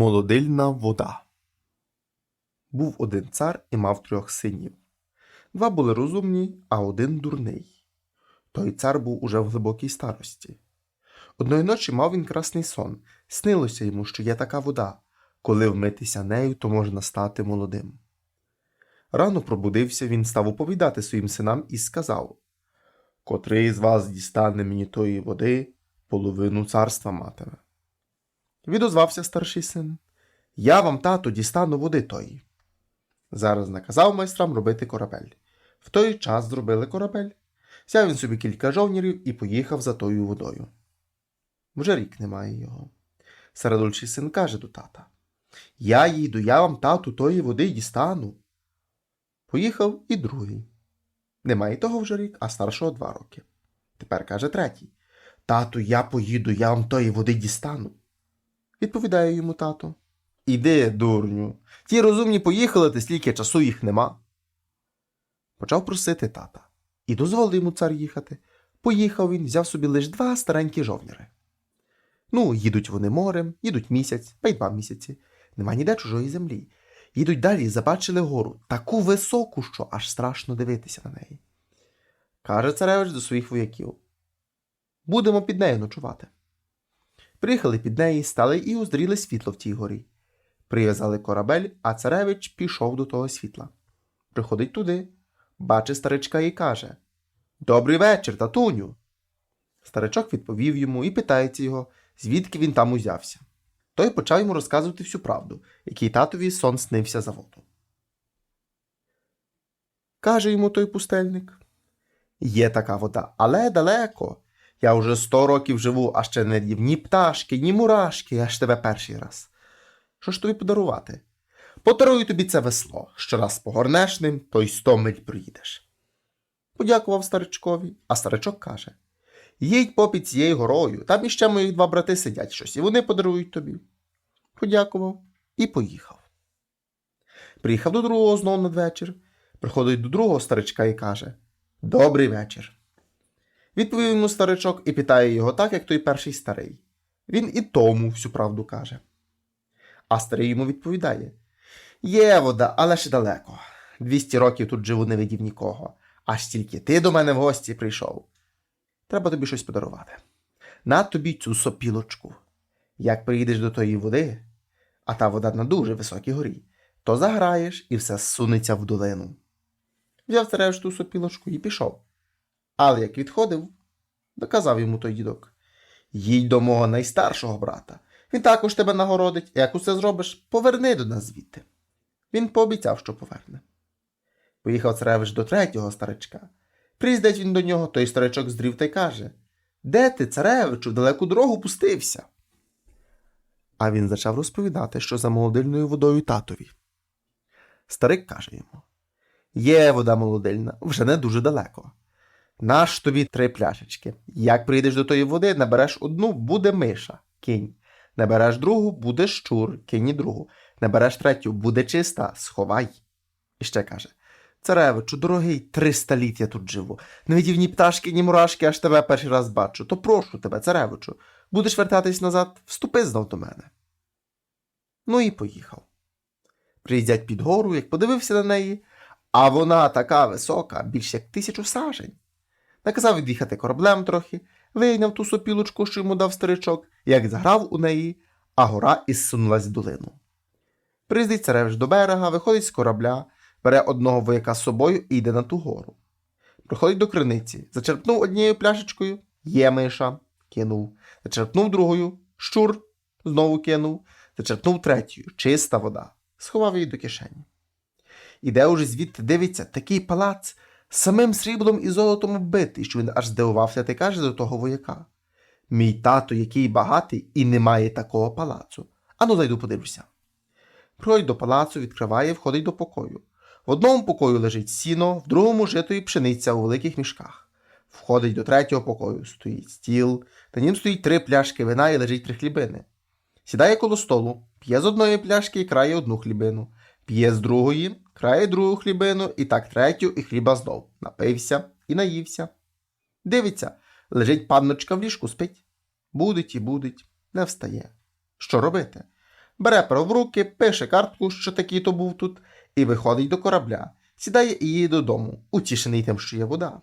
Молодильна вода. Був один цар і мав трьох синів. Два були розумні, а один дурний. Той цар був уже в глибокій старості. Одної ночі мав він красний сон. Снилося йому, що є така вода. Коли вмитися нею, то можна стати молодим. Рано пробудився він, став оповідати своїм синам і сказав Котрий з вас дістане мені тої води, половину царства матиме. Відозвався старший син. Я вам, тату, дістану води тої. Зараз наказав майстрам робити корабель. В той час зробили корабель. Взяв він собі кілька жовнірів і поїхав за тою водою. Вже рік немає його. Середульчий син каже до тата Я їду, я вам, тату, тої води дістану. Поїхав і другий. Немає того вже рік, а старшого два роки. Тепер каже третій Тату, я поїду, я вам тої води дістану. Відповідає йому тато. Іди, дурню. Ті розумні поїхали, та стільки часу їх нема. Почав просити тата. І дозволив йому цар їхати. Поїхав він, взяв собі лише два старенькі жовніри. Ну, їдуть вони морем, їдуть місяць, та й два місяці. Нема ніде чужої землі. Їдуть далі забачили гору, таку високу, що аж страшно дивитися на неї. Каже царевич до своїх вояків. Будемо під нею ночувати. Приїхали під неї, стали і уздріли світло в тій горі. Прив'язали корабель, а царевич пішов до того світла. Приходить туди, бачить старичка і каже Добрий вечір, татуню. Старичок відповів йому і питається його, звідки він там узявся. Той почав йому розказувати всю правду, який татові сон снився за воду. Каже йому той пустельник Є така вода, але далеко. Я вже сто років живу, а ще не їв ні пташки, ні мурашки, аж тебе перший раз. Що ж тобі подарувати? Подарую тобі це весло. Щораз погорнеш ним, то й сто миль проїдеш. Подякував старичкові, а старичок каже Їдь попід цією горою, там іще мої два брати сидять щось, і вони подарують тобі. Подякував і поїхав. Приїхав до другого знов надвечір, приходить до другого старичка і каже Добрий вечір. Відповів йому старичок і питає його так, як той перший старий. Він і тому всю правду каже. А старий йому відповідає Є вода, але ще далеко. Двісті років тут живу не видів нікого, аж тільки ти до мене в гості прийшов. Треба тобі щось подарувати. На тобі цю сопілочку. Як приїдеш до тої води, а та вода на дуже високій горі, то заграєш і все сунеться в долину. Взяв царевич ту сопілочку і пішов. Але як відходив, доказав йому той дідок їдь до мого найстаршого брата. Він також тебе нагородить, як усе зробиш, поверни до нас звідти. Він пообіцяв, що поверне. Поїхав царевич до третього старичка. Приїздить він до нього, той старичок здрів та й каже Де ти, царевичу, в далеку дорогу пустився? А він почав розповідати, що за молодильною водою татові. Старик каже йому Є вода молодильна, вже не дуже далеко. Наш тобі три пляшечки. Як прийдеш до тої води, набереш одну, буде миша, кинь. Набереш другу, буде щур, кинь і другу. Набереш третю, буде чиста, сховай. І ще каже Царевичу, дорогий, триста літ я тут живу. Не видів ні пташки, ні мурашки, аж тебе перший раз бачу. То прошу тебе, царевичу, будеш вертатись назад, вступи знов до мене. Ну і поїхав. Приїздять під гору, як подивився на неї, а вона така висока, більш як тисячу сажень. Наказав від'їхати кораблем трохи, вийняв ту сопілочку, що йому дав старичок, як заграв у неї, а гора ізсунулась в долину. Приїздить царевич до берега, виходить з корабля, бере одного вояка з собою і йде на ту гору. Приходить до криниці, зачерпнув однією пляшечкою, є миша, кинув, зачерпнув другою, щур, знову кинув, зачерпнув третьою, чиста вода, сховав її до кишені. Іде уже звідти дивиться такий палац самим сріблом і золотом оббитий, що він аж здивувався та каже до того вояка. Мій тато, який багатий, і не має такого палацу. Ану, зайду подивлюся. Приходить до палацу, відкриває, входить до покою. В одному покою лежить сіно, в другому жито і пшениця у великих мішках. Входить до третього покою, стоїть стіл, на нім стоїть три пляшки вина і лежить три хлібини. Сідає коло столу, п'є з одної пляшки і крає одну хлібину, п'є з другої, крає другу хлібину і так третю, і хліба знов. Напився і наївся. Дивиться, лежить панночка в ліжку, спить. Будить і будить, не встає. Що робити? бере перо в руки, пише картку, що такий то був тут, і виходить до корабля, сідає і їде додому, утішений тим, що є вода.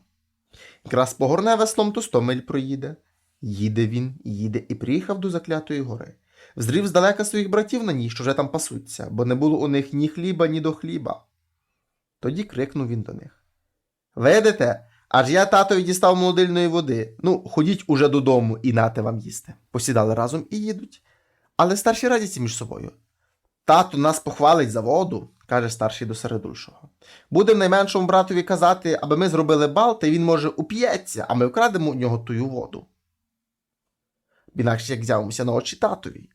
Якраз погорне веслом, то сто миль проїде. Їде він, їде і приїхав до заклятої гори. Взрів здалека своїх братів на ній, що вже там пасуться, бо не було у них ні хліба, ні до хліба. Тоді крикнув він до них. Видите, аж я татові дістав молодильної води. Ну, ходіть уже додому і нате вам їсти. Посідали разом і їдуть. Але старші радяться між собою. Тато нас похвалить за воду, каже старший до середульшого. Будемо найменшому братові казати, аби ми зробили бал, та він, може, уп'ється, а ми вкрадемо у нього тую воду. Інакше як взявся на очі татові.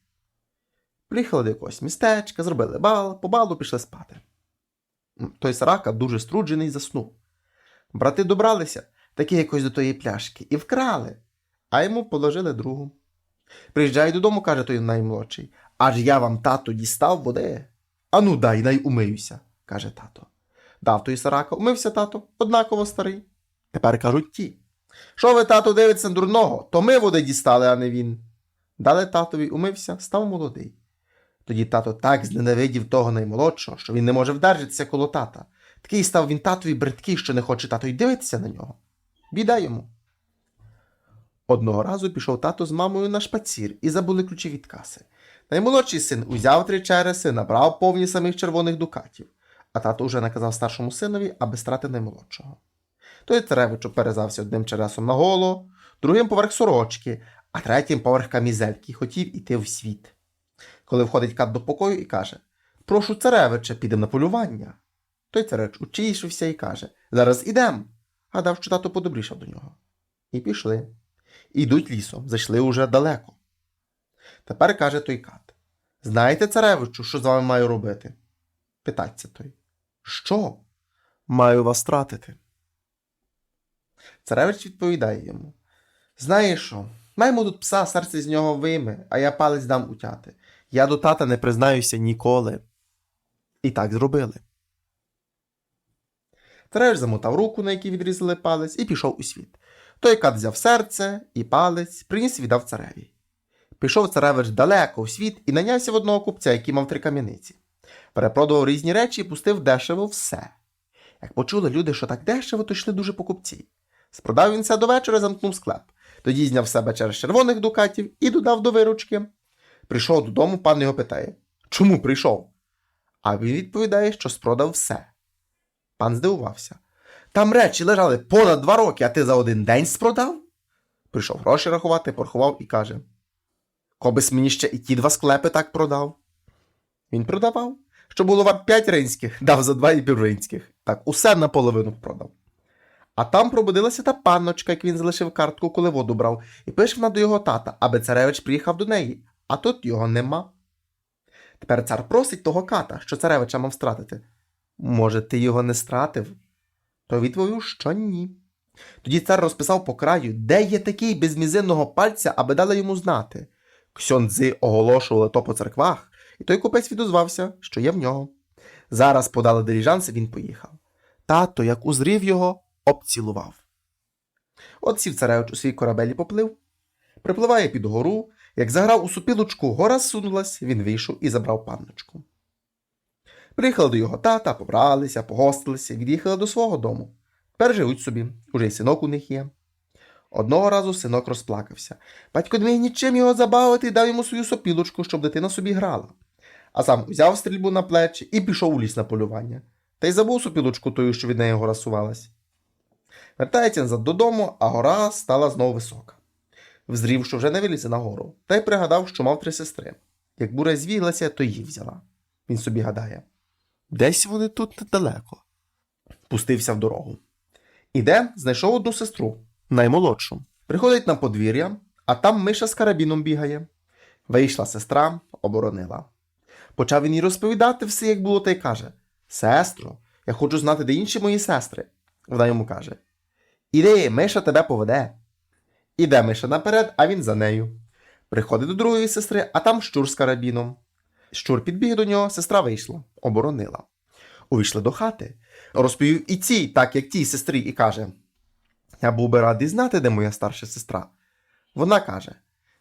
Приїхали до якогось містечка, зробили бал, по балу пішли спати. Той сарака дуже струджений заснув. Брати добралися, таки якось до тої пляшки, і вкрали, а йому положили другу. Приїжджає додому, каже той наймолодший. Аж я вам, тато, дістав води. Ану, дай, най умиюся, каже тато. Дав той сарака, умився тато, однаково старий. Тепер кажуть ті. Що ви, тато, дивиться дурного, то ми води дістали, а не він. Дали татові, умився, став молодий. Тоді тато так зненавидів того наймолодшого, що він не може вдержатися коло тата. Такий став він татові бридкий, що не хоче тато й дивитися на нього. Біда йому. Одного разу пішов тато з мамою на шпацір і забули ключі від каси. Наймолодший син узяв три череси, набрав повні самих червоних дукатів, а тато вже наказав старшому синові, аби страти наймолодшого. Той царевич перезався одним чересом на голо, другим поверх сорочки, а третім поверх камізельки, хотів іти в світ. Коли входить кат до покою і каже Прошу царевича, підемо на полювання. Той царевич учишився і каже Зараз ідем. Гадав, що тато подобрішав до нього. І пішли. Ідуть лісом, зайшли уже далеко. Тепер каже той кат Знаєте, царевичу, що з вами маю робити? Питається той. Що? Маю вас тратити. Царевич відповідає йому Знаєш що? Маємо тут пса, серце з нього вийме, а я палець дам утяти. Я до тата не признаюся ніколи. І так зробили. Царевич замотав руку, на якій відрізали палець, і пішов у світ. Той кат взяв серце і палець, приніс і віддав цареві. Пішов царевич далеко у світ і нанявся в одного купця, який мав три кам'яниці. Перепродував різні речі і пустив дешево все. Як почули люди, що так дешево, то йшли дуже покупці. Спродав він все до вечора, замкнув склеп. Тоді зняв себе через червоних дукатів і додав до виручки. Прийшов додому, пан його питає Чому прийшов? А він відповідає, що спродав все. Пан здивувався. Там речі лежали понад два роки, а ти за один день спродав? Прийшов гроші рахувати, порахував і каже: Кобись мені ще і ті два склепи так продав. Він продавав, що було вам п'ять ринських, дав за два і півринських. Так, усе наполовину продав. А там пробудилася та панночка, як він залишив картку, коли воду брав, і пише вона до його тата, аби царевич приїхав до неї, а тут його нема. Тепер цар просить того ката, що царевича мав стратити. Може, ти його не стратив? То відповів, що ні. Тоді цар розписав по краю, де є такий без мізинного пальця, аби дали йому знати. Ксьондзи оголошували то по церквах, і той купець відозвався, що є в нього. Зараз подали диріжанси, він поїхав. Тато, як узрів його, обцілував. От сів царевич у свій корабель і поплив. Припливає під гору, як заграв у супілочку, гора зсунулась, він вийшов і забрав панночку. Приїхали до його тата, побралися, погостилися, від'їхали до свого дому. Тепер живуть собі, уже й синок у них є. Одного разу синок розплакався. Батько не міг нічим його забавити і дав йому свою сопілочку, щоб дитина собі грала. А сам узяв стрільбу на плечі і пішов у ліс на полювання. Та й забув сопілочку тою, що від неї гора сувалась. Вертається назад додому, а гора стала знову висока. Взрів, що вже не вилізе на гору, та й пригадав, що мав три сестри. Як буря звіглася, то її взяла. Він собі гадає. Десь вони тут недалеко. Пустився в дорогу. Іде, знайшов одну сестру, наймолодшу. Приходить на подвір'я, а там миша з карабіном бігає. Вийшла сестра, оборонила. Почав він їй розповідати все, як було, та й каже: Сестро, я хочу знати, де інші мої сестри. Вона йому каже: Іди, миша тебе поведе. Іде миша наперед, а він за нею. Приходить до другої сестри, а там щур з карабіном. Щур підбіг до нього, сестра вийшла, оборонила. Увійшли до хати. Розповів і цій, так як тій сестрі, і каже: Я був би радий знати, де моя старша сестра. Вона каже: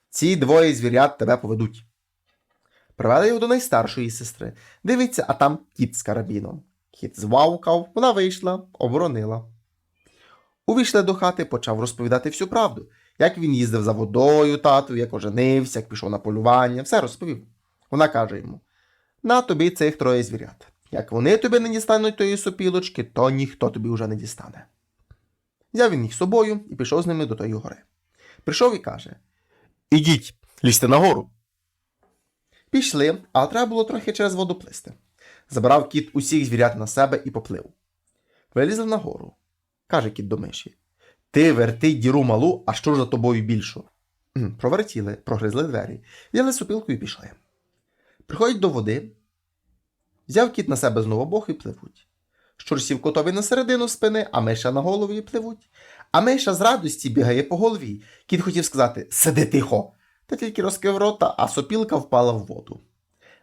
Ці двоє звірят тебе поведуть. Привели його до найстаршої сестри. Дивиться, а там кіт з карабіном. Кіт звавкав, вона вийшла, оборонила. Увійшли до хати, почав розповідати всю правду, як він їздив за водою тату, як оженився, як пішов на полювання, все розповів. Вона каже йому: На тобі цих троє звірят. Як вони тобі не дістануть тої сопілочки, то ніхто тобі вже не дістане. Взяв він їх з собою і пішов з ними до тої гори. Прийшов і каже: Ідіть, лізьте нагору. Пішли, а треба було трохи через воду плисти. Забрав кіт усіх звірят на себе і поплив. Вилізли нагору. Каже кіт до миші. Ти верти діру малу, а що ж за тобою більшу? Провертіли, прогризли двері, взяли супілку і пішли. Приходять до води, взяв кіт на себе знову бог і пливуть. Щур сів котові на середину спини, а миша на голові і пливуть. А миша з радості бігає по голові. Кіт хотів сказати Сиди тихо. Та тільки розкрив рота, а сопілка впала в воду.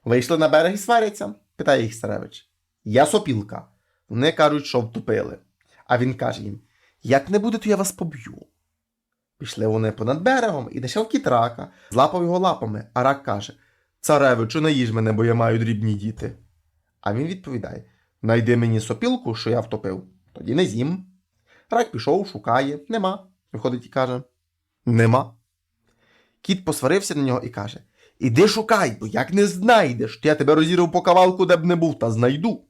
Вийшли на берег і сваряться, питає їх старевич. Я сопілка. Вони кажуть, що втопили. А він каже їм: Як не буде, то я вас поб'ю. Пішли вони понад берегом і знайшов кіт рака, злапав його лапами, а рак каже: Царевичу, не їж мене, бо я маю дрібні діти. А він відповідає: Найди мені сопілку, що я втопив, тоді не з'їм. Рак пішов, шукає, нема. Виходить і каже: Нема. Кіт посварився на нього і каже: Іди шукай, бо як не знайдеш, то я тебе розірву по кавалку, де б не був, та знайду.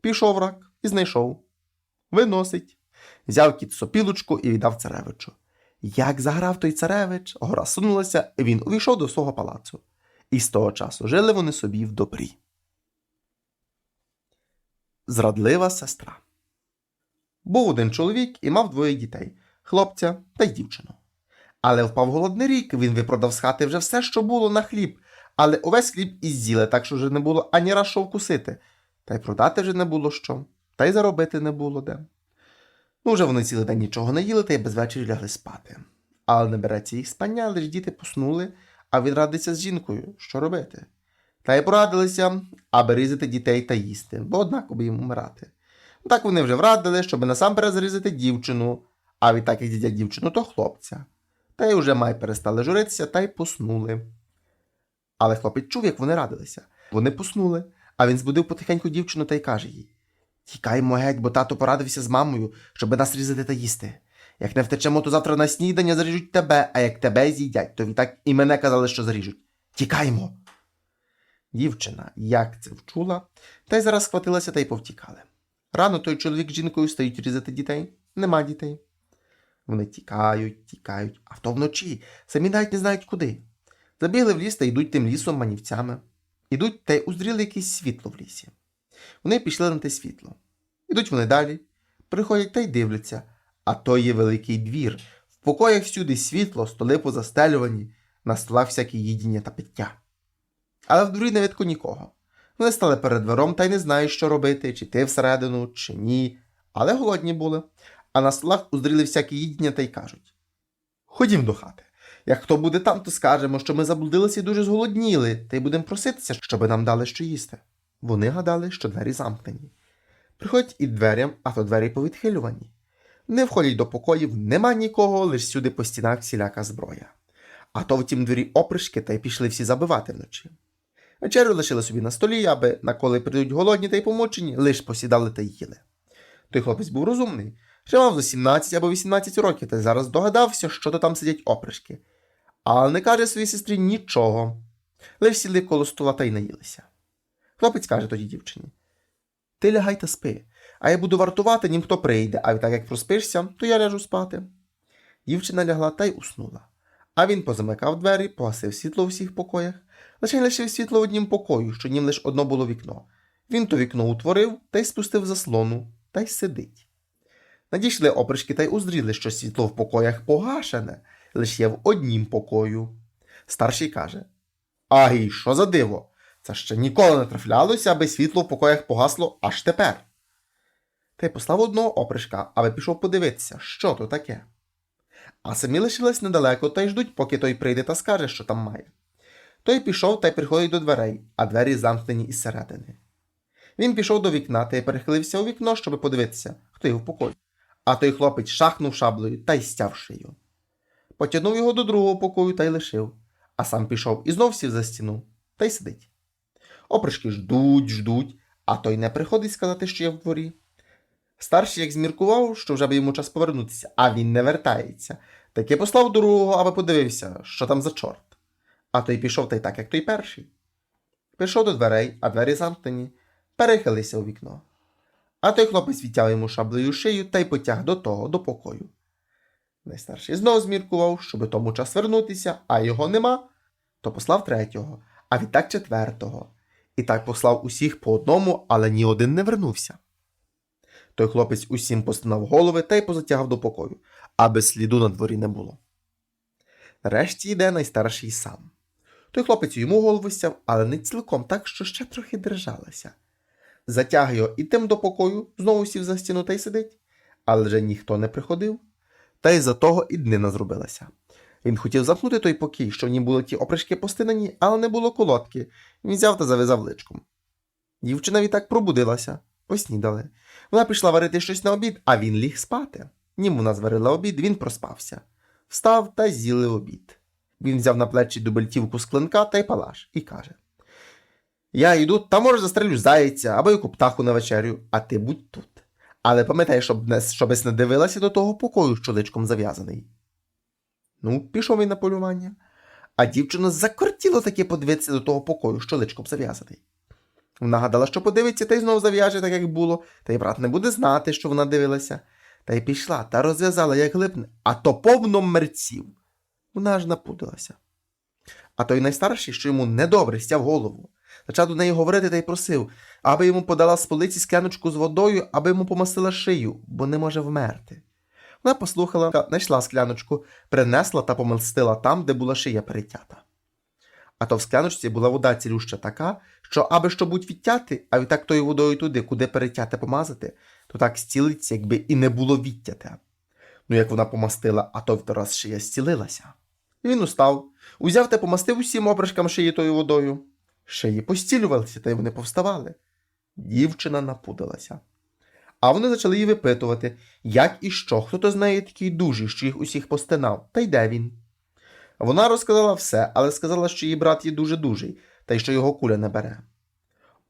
Пішов рак і знайшов. Виносить. Взяв кіт сопілочку і віддав царевичу. Як заграв той царевич, гора сунулася, і він увійшов до свого палацу. І з того часу жили вони собі в добрі. Зрадлива сестра. Був один чоловік і мав двоє дітей хлопця та й дівчину. Але впав голодний рік, він випродав з хати вже все, що було на хліб, але увесь хліб і з'їли, так що вже не було ані раз що вкусити. Та й продати вже не було що, та й заробити не було де. Ну, вже вони цілий день нічого не їли, та й без вечері лягли спати. Але не береться їх спання, лиш діти поснули, а він радиться з жінкою, що робити. Та й порадилися, аби різати дітей та їсти, бо однаково їм умирати. Так вони вже врадили, щоб насамперед зрізати дівчину, а відтак як дідять дівчину, то хлопця. Та й уже май перестали журитися та й поснули. Але хлопець чув, як вони радилися. Вони поснули, а він збудив потихеньку дівчину та й каже їй: Тікаймо геть, бо тато порадився з мамою, щоб нас різати та їсти. Як не втечемо, то завтра на снідання заріжуть тебе, а як тебе з'їдять, то відтак і мене казали, що заріжуть. Тікаймо. Дівчина, як це вчула, та й зараз схватилася та й повтікали. Рано той чоловік з жінкою стають різати дітей. Нема дітей. Вони тікають, тікають, а то вночі самі навіть не знають куди. Забігли в ліс та йдуть тим лісом манівцями. Ідуть та й уздріли якесь світло в лісі. Вони пішли на те світло. Ідуть вони далі, приходять та й дивляться, а то є великий двір. В покоях всюди світло, столи позастелювані, на столах всякі їдіння та пиття. Але в дворі не видко нікого. Вони стали перед двером та й не знають, що робити, чи йти всередину, чи ні. Але голодні були, а на столах уздріли всякі їдіння та й кажуть: Ходім до хати. Як хто буде там, то скажемо, що ми заблудилися і дуже зголодніли, та й будемо проситися, щоби нам дали що їсти. Вони гадали, що двері замкнені. Приходять і дверям, а то двері повідхилювані. Не входять до покоїв, нема нікого, лиш сюди по стінах всіляка зброя. А то в тім двері опришки та й пішли всі забивати вночі. Вечерю лишили собі на столі, аби, наколи прийдуть голодні та й помучені, лиш посідали та їли. Той хлопець був розумний, ще мав за 17 або 18 років, та зараз догадався, що то там сидять опришки. Але не каже своїй сестрі нічого. Лиш сіли коло стола та й наїлися. Хлопець каже тоді дівчині: Ти лягай та спи, а я буду вартувати, нім хто прийде, а так як проспишся, то я ляжу спати. Дівчина лягла та й уснула. А він позамикав двері, погасив світло у всіх покоях, лише лишив світло в однім покою, що нім лише одно було вікно. Він то вікно утворив та й спустив заслону, та й сидить. Надійшли опришки та й уздріли, що світло в покоях погашене, лише є в однім покою. Старший каже: Агій, що за диво? Це ще ніколи не трафлялося, аби світло в покоях погасло аж тепер. Та й послав одного опришка, аби пішов подивитися, що то таке. А самі лишились недалеко та й ждуть, поки той прийде та скаже, що там має. Той пішов та й приходить до дверей, а двері замкнені із середини. Він пішов до вікна та й перехилився у вікно, щоб подивитися, хто його в покої. А той хлопець шахнув шаблею та й стяв шию. Потягнув його до другого покою та й лишив, а сам пішов і знов сів за стіну та й сидить. Опришки ждуть, ждуть, а той не приходить сказати, що є в дворі. Старший як зміркував, що вже б йому час повернутися, а він не вертається. Таки послав другого, аби подивився, що там за чорт. А той пішов та й так, як той перший. Пішов до дверей, а двері замкнені, перехилився у вікно. А той хлопець відтяв йому шаблею шию та й потяг до того, до покою. Найстарший знов зміркував, щоби тому час вернутися, а його нема, то послав третього, а відтак четвертого. І так послав усіх по одному, але ні один не вернувся. Той хлопець усім постинав голови та й позатягав до покою, аби сліду на дворі не було. Нарешті йде найстарший сам. Той хлопець йому голову стяв, але не цілком так, що ще трохи держалася. Затяг його і тим до покою, знову сів за стіну та й сидить, але вже ніхто не приходив. Та й за того і днина зробилася. Він хотів замкнути той покій, що в ній були ті опришки постинані, але не було колодки. Він взяв та зав'язав личком. Дівчина відтак пробудилася, поснідали. Вона пішла варити щось на обід, а він ліг спати. Нім вона зварила обід, він проспався. Встав та з'їли обід. Він взяв на плечі дубельтівку з клинка та й палаш і каже: Я йду, та може застрелю зайця або яку птаху на вечерю, а ти будь тут. Але пам'ятай, щоб не, щобись не дивилася до того покою, що личком зав'язаний. Ну, пішов він на полювання, а дівчина закортіло таки подивитися до того покою, що личком зав'язаний. Вона гадала, що подивиться, та й знов зав'яже, так як було, та й брат не буде знати, що вона дивилася. Та й пішла та розв'язала, як глипне, а то повно мерців. Вона аж напудилася. А той найстарший, що йому недобре стяв голову, почав до неї говорити та й просив, аби йому подала з полиці скляночку з водою, аби йому помастила шию, бо не може вмерти. Вона послухала, та знайшла скляночку, принесла та помастила там, де була шия перетята. А то в скляночці була вода цілюща така, що аби що будь відтяти, а відтак тою водою туди, куди перетяти помазати, то так стілиться, якби і не було відтяте. Ну, як вона помастила, а то втораз шия зцілилася. Він устав, узяв та помастив усім обришкам шиї тою водою. Шиї постілювалися, та й вони повставали. Дівчина напудилася. А вони почали її випитувати, як і що, хто то знає такий дужий, що їх усіх постинав, та й де він. Вона розказала все, але сказала, що її брат є дуже дужий, та й що його куля не бере.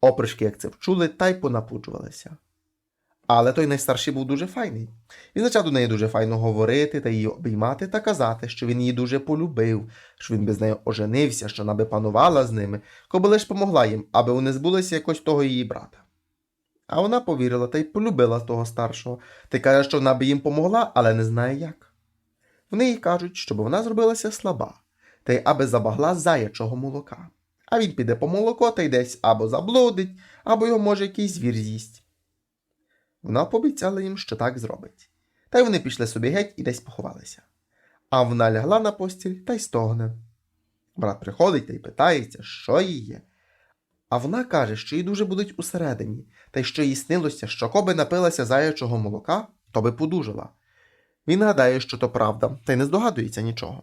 Опришки, як це вчули, та й понапуджувалися. Але той найстарший був дуже файний. Він почав до неї дуже файно говорити та її обіймати та казати, що він її дуже полюбив, що він би з нею оженився, що вона би панувала з ними, коби лиш помогла їм, аби вони збулися якось того її брата. А вона повірила та й полюбила того старшого, та й каже, що вона би їм помогла, але не знає як. Вони їй кажуть, щоб вона зробилася слаба, та й аби забагла заячого молока. А він піде по молоко та й десь або заблудить, або його може якийсь звір з'їсть. Вона пообіцяла їм, що так зробить. Та й вони пішли собі геть і десь поховалися. А вона лягла на постіль та й стогне. Брат приходить та й питається, що їй є. А вона каже, що їй дуже болить усередині, та й що їй снилося, що коби напилася заячого молока, то би подужала. Він гадає, що то правда, та й не здогадується нічого.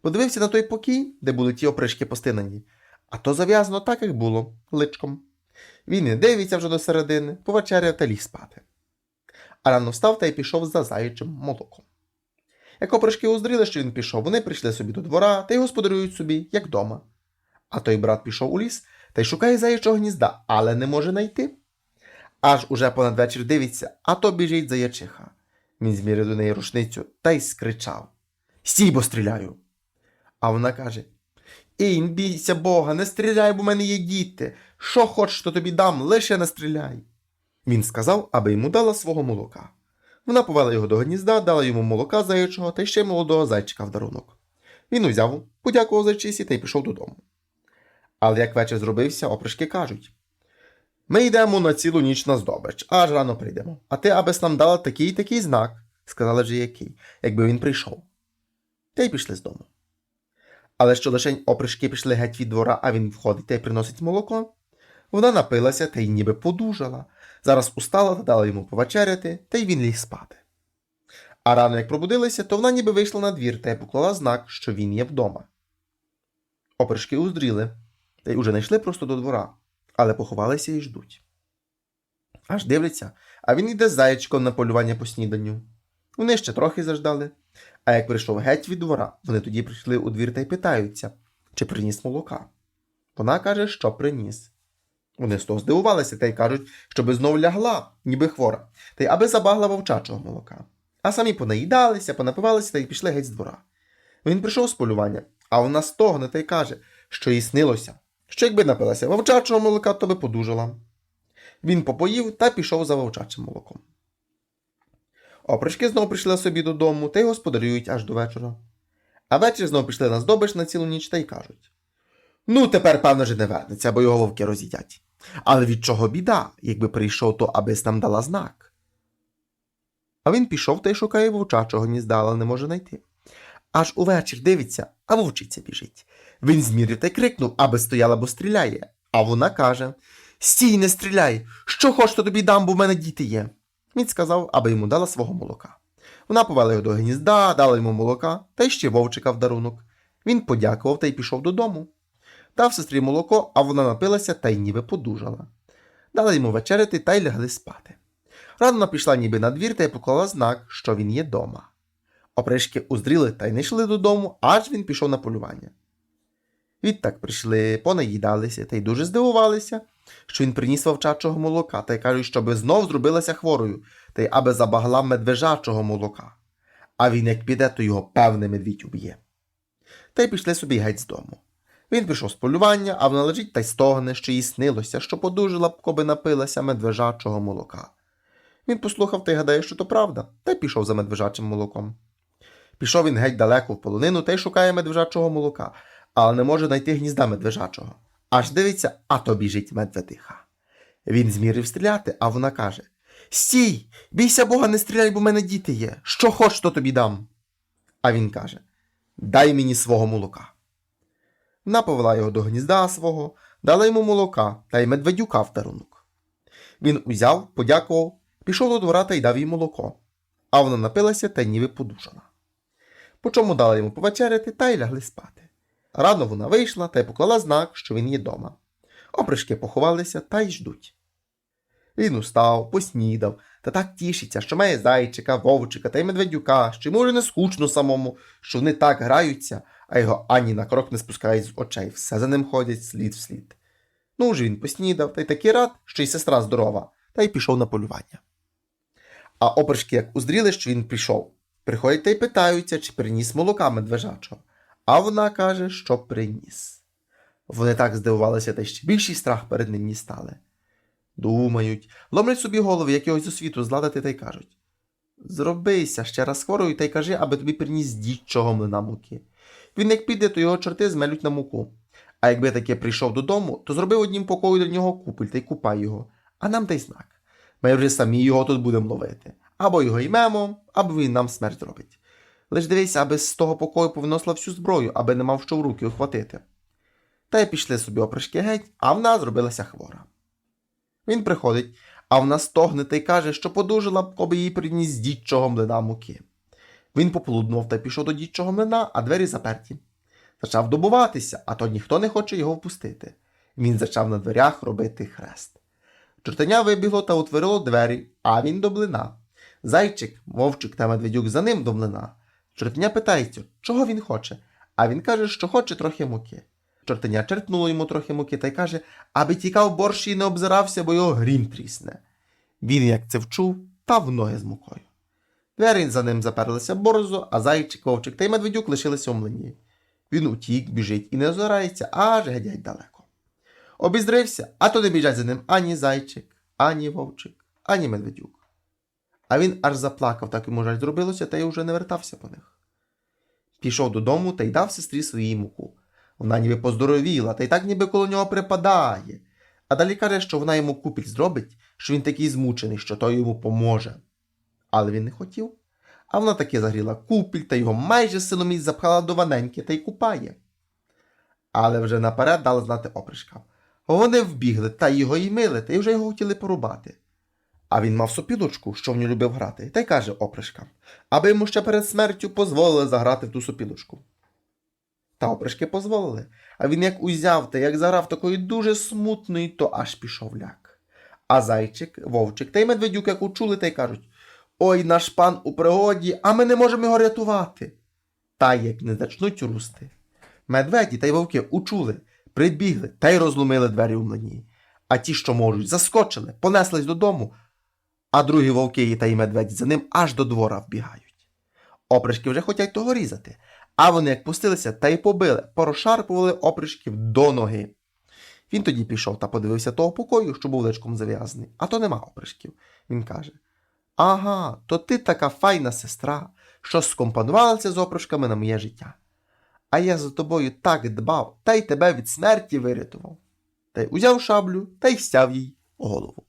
Подивився на той покій, де були ті опришки постинані, а то зав'язано так, як було, личком. Він не дивиться вже до середини, повечеряв та ліг спати. А рано встав та й пішов за заячим молоком. Як опришки уздріли, що він пішов, вони прийшли собі до двора та й господарюють собі, як дома. А той брат пішов у ліс та й шукає заячого гнізда, але не може знайти. Аж уже понад вечір дивиться, а то біжить заячиха. Він змірив до неї рушницю та й скричав Стій, бо стріляю. А вона каже Ін, бійся Бога, не стріляй, бо в мене є діти. Що хочеш, то тобі дам, лише не стріляй. Він сказав, аби йому дала свого молока. Вона повела його до гнізда, дала йому молока заячого та ще молодого зайчика в дарунок. Він узяв, подякував зайчисі та й пішов додому. Але як вечір зробився, опришки кажуть Ми йдемо на цілу ніч на здобич, аж рано прийдемо. А ти абис нам дала такий такий знак, сказали вже який, якби він прийшов. Та й пішли з дому. Але що лишень опришки пішли геть від двора, а він входить та й приносить молоко. Вона напилася та й ніби подужала. Зараз устала та дала йому повечеряти, та й він ліг спати. А рано як пробудилися, то вона ніби вийшла на двір та й поклала знак, що він є вдома. Опришки уздріли, та й уже не йшли просто до двора, але поховалися і ждуть. Аж дивляться, а він іде з зайчиком на полювання по сніданню. Вони ще трохи заждали, а як прийшов геть від двора, вони тоді прийшли у двір та й питаються чи приніс молока. Вона каже, що приніс. Вони з того здивувалися та й кажуть, щоби знов лягла, ніби хвора, та й аби забагла вовчачого молока. А самі понаїдалися, понапивалися та й пішли геть з двора. Він прийшов з полювання, а вона стогне та й каже, що їй снилося, що якби напилася вовчачого молока, то би подужала. Він попоїв та пішов за вовчачим молоком. Опришки знов прийшли собі додому та й господарюють аж до вечора. А ввечері знов пішли на здобич на цілу ніч та й кажуть: Ну, тепер, певно, же не вернеться, бо його вовки роз'їдять. Але від чого біда, якби прийшов, то абись нам дала знак. А він пішов та й шукає вовчачого гнізда, але не може знайти. Аж увечір дивиться, а вовчиця біжить. Він змірив та й крикнув, аби стояла, бо стріляє. А вона каже: Стій, не стріляй! Що хоч, то тобі дам, бо в мене діти є. Він сказав, аби йому дала свого молока. Вона повела його до гнізда, дала йому молока та ще вовчика в дарунок. Він подякував та й пішов додому. Дав сестрі молоко, а вона напилася та й ніби подужала. Дала йому вечеряти та й лягли спати. Рано пішла ніби на двір та й поклала знак, що він є дома. Опришки уздріли та й не йшли додому, аж він пішов на полювання. Відтак прийшли, понаїдалися та й дуже здивувалися, що він приніс вовчачого молока та й кажуть, щоби знов зробилася хворою, та й аби забагла медвежачого молока. А він, як піде, то його певне медвідь уб'є. Та й пішли собі геть з дому. Він пішов з полювання, а вона лежить та й стогне, що їй снилося, що подужила б, коби напилася медвежачого молока. Він послухав та й гадає, що то правда, та й пішов за медвежачим молоком. Пішов він геть далеко в полонину та й шукає медвежачого молока, але не може знайти гнізда медвежачого. Аж дивиться, а то біжить медведиха. Він змірив стріляти, а вона каже: Стій, бійся Бога, не стріляй, бо в мене діти є. Що хоч, то тобі дам. А він каже: Дай мені свого молока. Вона повела його до гнізда свого, дала йому молока та й медведюка в дарунок. Він узяв, подякував, пішов до двора та й дав їй молоко, а вона напилася та ніби подушала. По чому дала йому повечеряти та й лягли спати. Рано вона вийшла та й поклала знак, що він є дома. Опришки поховалися та й ждуть. Він устав, поснідав та так тішиться, що має зайчика, вовчика та й медведюка, що йому вже не скучно самому, що вони так граються, а його ані на крок не спускають з очей, все за ним ходять слід в слід. Ну вже він поснідав та й такий рад, що й сестра здорова, та й пішов на полювання. А опришки, як уздріли, що він прийшов, приходять та й питаються, чи приніс молока медвежачого. А вона каже, що приніс. Вони так здивувалися, та ще більший страх перед ним дістали. Думають, ломлять собі голови, як його з освіту зладити, та й кажуть Зробися ще раз хворою та й кажи, аби тобі приніс дідчого млина муки. Він як піде, то його чорти змелють на муку. А якби таки прийшов додому, то зроби однім покою для нього купель та й купай його, а нам дай знак. Ми вже самі його тут будемо ловити. Або його ймемо, або він нам смерть зробить. Лиш дивися, аби з того покою повиносила всю зброю, аби не мав що в руки ухватити. Та й пішли собі опришки геть, а вона зробилася хвора. Він приходить, а вона стогне та й каже, що подужала б, коби їй приніс дідчого млина муки. Він пополуднув та пішов до дідчого млина, а двері заперті. Почав добуватися, а то ніхто не хоче його впустити. Він почав на дверях робити хрест. Чортеня вибігло та утворило двері, а він до млина. Зайчик, вовчик та медведюк за ним до млина. Чортеня питається, чого він хоче, а він каже, що хоче трохи муки. Чортеня черпнуло йому трохи муки та й каже, аби тікав борщ і не обзирався, бо його грім трісне. Він, як це вчув, та в ноги з мукою. Двері за ним заперлися борзо, а зайчик, вовчик та й медведюк лишилися у млині. Він утік, біжить і не озирається, аж геть далеко. Обіздрився, а то не біжать за ним ані зайчик, ані вовчик, ані медведюк. А він аж заплакав, так йому жаль зробилося, та й уже не вертався по них. Пішов додому та й дав сестрі своїй муку. Вона ніби поздоровіла, та й так ніби коло нього припадає. А далі каже, що вона йому купіль зробить, що він такий змучений, що той йому поможе. Але він не хотів. А вона таки загріла купіль та його майже силоміць запхала до ваненьки та й купає. Але вже наперед дали знати опришкам. Вони вбігли та його й мили, та й вже його хотіли порубати. А він мав сопілочку, що в нього любив грати, та й каже опришкам, аби йому ще перед смертю дозволили заграти в ту сопілочку. Та опришки дозволили, а він як узяв та як заграв такої дуже смутної, то аж пішов ляк. А зайчик, вовчик та й медведюк, як учули, та й кажуть Ой, наш пан у пригоді, а ми не можемо його рятувати. Та як не зачнуть русти. Медведі та й вовки учули, прибігли та й розломили двері у млині. А ті, що можуть, заскочили, понеслись додому, а другі вовки та й медведі за ним аж до двора вбігають. Опришки вже хотять того різати, а вони як пустилися та й побили, порошарпували опришків до ноги. Він тоді пішов та подивився того покою, що був личком зав'язаний, а то нема опришків. Він каже: Ага, то ти така файна сестра, що скомпонувалася з опришками на моє життя. А я за тобою так дбав, та й тебе від смерті вирятував. Та й узяв шаблю та й стяв їй голову.